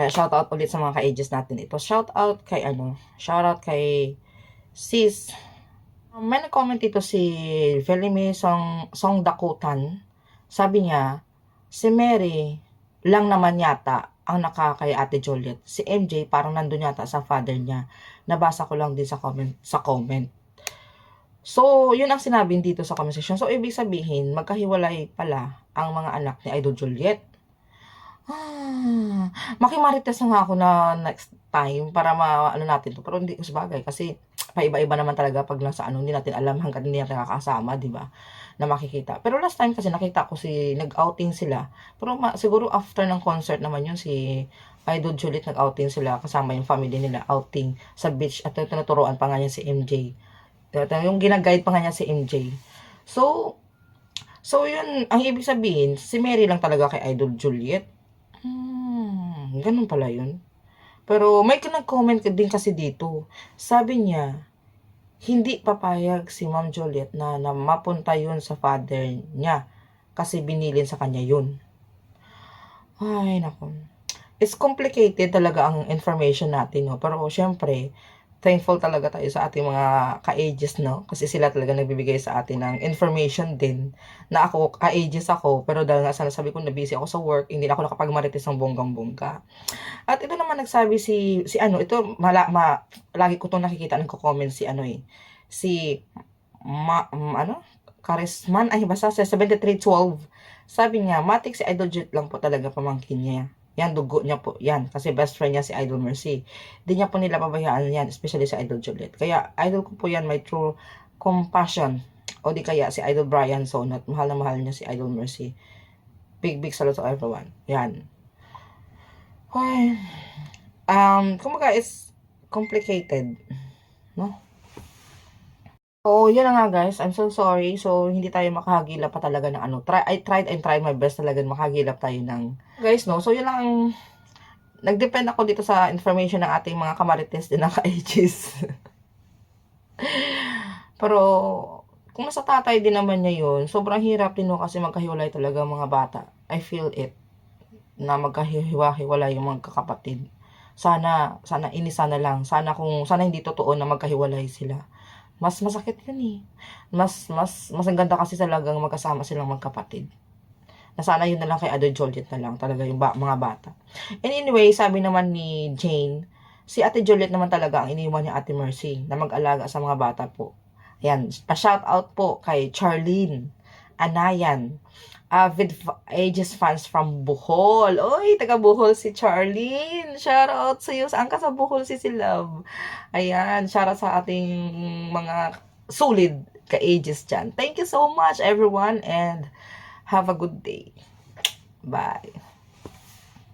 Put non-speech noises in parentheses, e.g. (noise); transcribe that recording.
Kaya shout out ulit sa mga ka-ages natin ito. Shout out kay ano, shout out kay sis. May nag-comment dito si Felime Song, Song Dakutan. Sabi niya, si Mary lang naman yata ang nakakay Ate Juliet. Si MJ parang nandun yata sa father niya. Nabasa ko lang din sa comment. Sa comment. So, yun ang sinabi dito sa comment section. So, ibig sabihin, magkahiwalay pala ang mga anak ni Idol Juliet. Ah, makimarites na nga ako na next time para ma-ano natin to. Pero hindi ko sabagay kasi paiba-iba naman talaga pag nasa ano, hindi natin alam hanggang hindi natin nakakasama, di ba? Na makikita. Pero last time kasi nakita ko si nag-outing sila. Pero ma- siguro after ng concert naman yun si Idol Juliet nag-outing sila kasama yung family nila outing sa beach at tinuturoan pa nga niya si MJ. Yung ginaguide pa nga niya si MJ. So, so yun, ang ibig sabihin, si Mary lang talaga kay Idol Juliet. Hmm, ganun pala yun. Pero may nag-comment din kasi dito. Sabi niya, hindi papayag si Ma'am Juliet na, na mapunta yun sa father niya kasi binilin sa kanya yun. Ay, nako. It's complicated talaga ang information natin, no? Pero syempre, thankful talaga tayo sa ating mga ka-ages, no? Kasi sila talaga nagbibigay sa atin ng information din na ako, ka-ages ako, pero dahil nga sana sabi ko na busy ako sa work, hindi ako nakapagmarites ng bonggang-bongga. At ito naman nagsabi si, si ano, ito, mala, ma, lagi ko itong nakikita, nagko-comment si ano eh, si, ma, um, ano, Karisman, ay basta sa 7312, sabi niya, matik si Idol Jet lang po talaga pamangkin niya. Yan, dugo niya po. Yan, kasi best friend niya si Idol Mercy. Di niya po nila pabayaan yan, especially sa Idol Juliet. Kaya, idol ko po yan, may true compassion. O di kaya si Idol Brian Sonat, mahal na mahal niya si Idol Mercy. Big, big salute to everyone. Yan. Ay, um, kumaga, it's complicated. No? So, yun na nga guys. I'm so sorry. So, hindi tayo makahagilap pa talaga ng ano. Try, I tried and tried my best talaga makahagilap tayo ng... Guys, no? So, yun lang ang... Nag-depend ako dito sa information ng ating mga kamarites din ng ka-ages. (laughs) Pero, kung nasa tatay din naman niya yun, sobrang hirap din no kasi magkahiwalay talaga mga bata. I feel it. Na magkahiwa-hiwalay yung mga kakapatid. Sana, sana inisa na lang. Sana kung, sana hindi totoo na magkahiwalay sila mas masakit yun eh. Mas, mas, mas ang ganda kasi talagang magkasama silang magkapatid. Na sana yun na lang kay Ado Juliet na lang, talaga yung ba, mga bata. And anyway, sabi naman ni Jane, si Ate Juliet naman talaga ang iniwan ni Ate Mercy na mag-alaga sa mga bata po. Ayan, pa-shout out po kay Charlene Anayan, avid f- ages fans from Bohol. Oy, taga Bohol si Charlene. Shout out sa iyo. Saan ka sa Bohol si si Love? Ayan, shout out sa ating mga solid ka-ages dyan. Thank you so much everyone and have a good day. Bye.